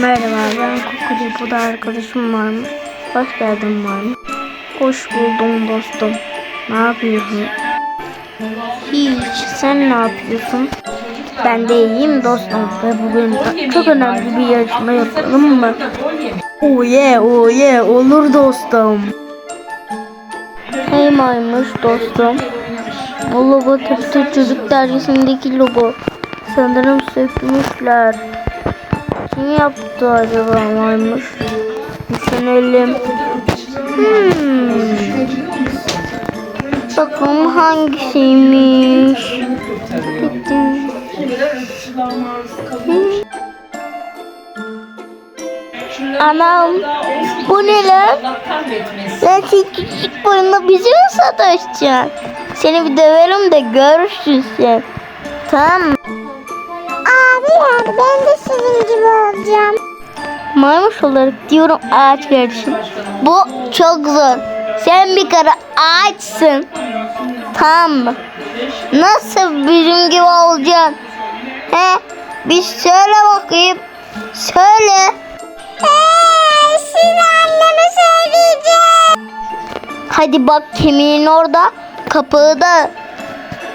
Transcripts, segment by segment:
Merhaba ben Kukuli. Bu da arkadaşım var mı? Hoş geldin var mı? Hoş buldum dostum. Ne yapıyorsun? Hiç. Sen ne yapıyorsun? Ben de iyiyim dostum ve bugün çok önemli bir yarışma yapalım mı? Oh yeah, oh yeah, olur dostum. Hey maymuş dostum. O logo tıpkı çocuk dergisindeki logo. Sanırım sökmüşler. Kim yaptı acaba maymuş? Düşünelim. Hmm. Bakalım hangisiymiş? Anam bu ne lan? Lan sen küçük boyunda bizi mi sataşacaksın? Seni bir döverim de görürsün sen. Tamam mı? Abi yani ben de sizin gibi olacağım. Maymuş olarak diyorum ağaç kardeşim. Bu çok zor. Sen bir kere ağaçsın. Tamam mı? Nasıl bizim gibi olacaksın? He? Bir söyle bakayım. Söyle. Eee size anneme söyleyeceğim. Hadi bak kemiğin orada. Kapağı da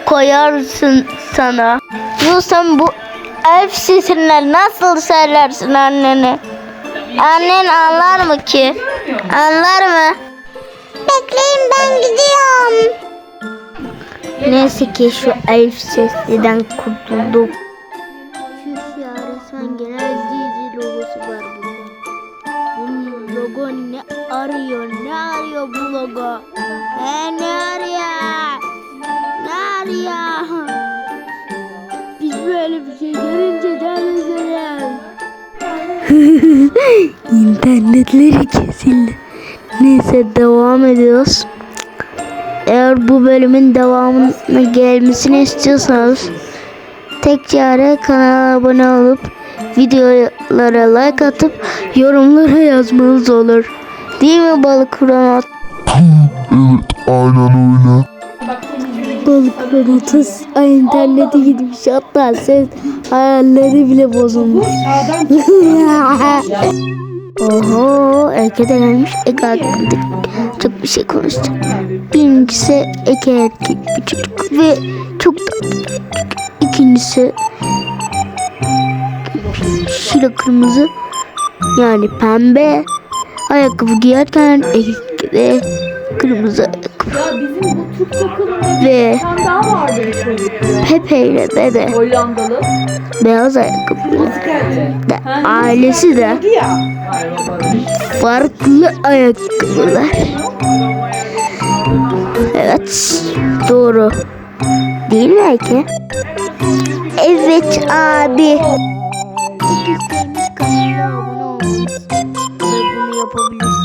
koyarsın sana. Yo sen bu elf sesinden nasıl söylersin annene? Annen anlar mı ki? Anlar mı? Bekleyin ben gidiyorum. Neyse ki şu elf sesinden kurtulduk. Şu ya resmen genel dizi logosu var burada. Bunun logo ne arıyor? Ne arıyor bu logo? He ne arıyor? Ne arıyor? İnternetleri kesildi. Neyse devam ediyoruz. Eğer bu bölümün devamına gelmesini istiyorsanız tek çare kanala abone olup videolara like atıp yorumlara yazmanız olur. Değil mi balık kronot? Evet aynen öyle. Balık kronotus ay internete gitmiş hatta ses hayalleri bile bozulmuş. Oho Eke de gelmiş. Eke hakkında çok bir şey konuşacak. Birincisi Eke erkek bir çocuk ve çok tatlı. İkincisi şila kırmızı yani pembe ayakkabı giyerken Eke de kırmızı ayakkabı. Türk takımında Ve bir tane daha vardı bir çocuk ya. Pepe ile Bebe Hollandalı. beyaz ayakkabılı da ailesi de farklı ayakkabılar. Evet doğru. Değil mi ki? Evet abi. Abone bunu yapabilirsin.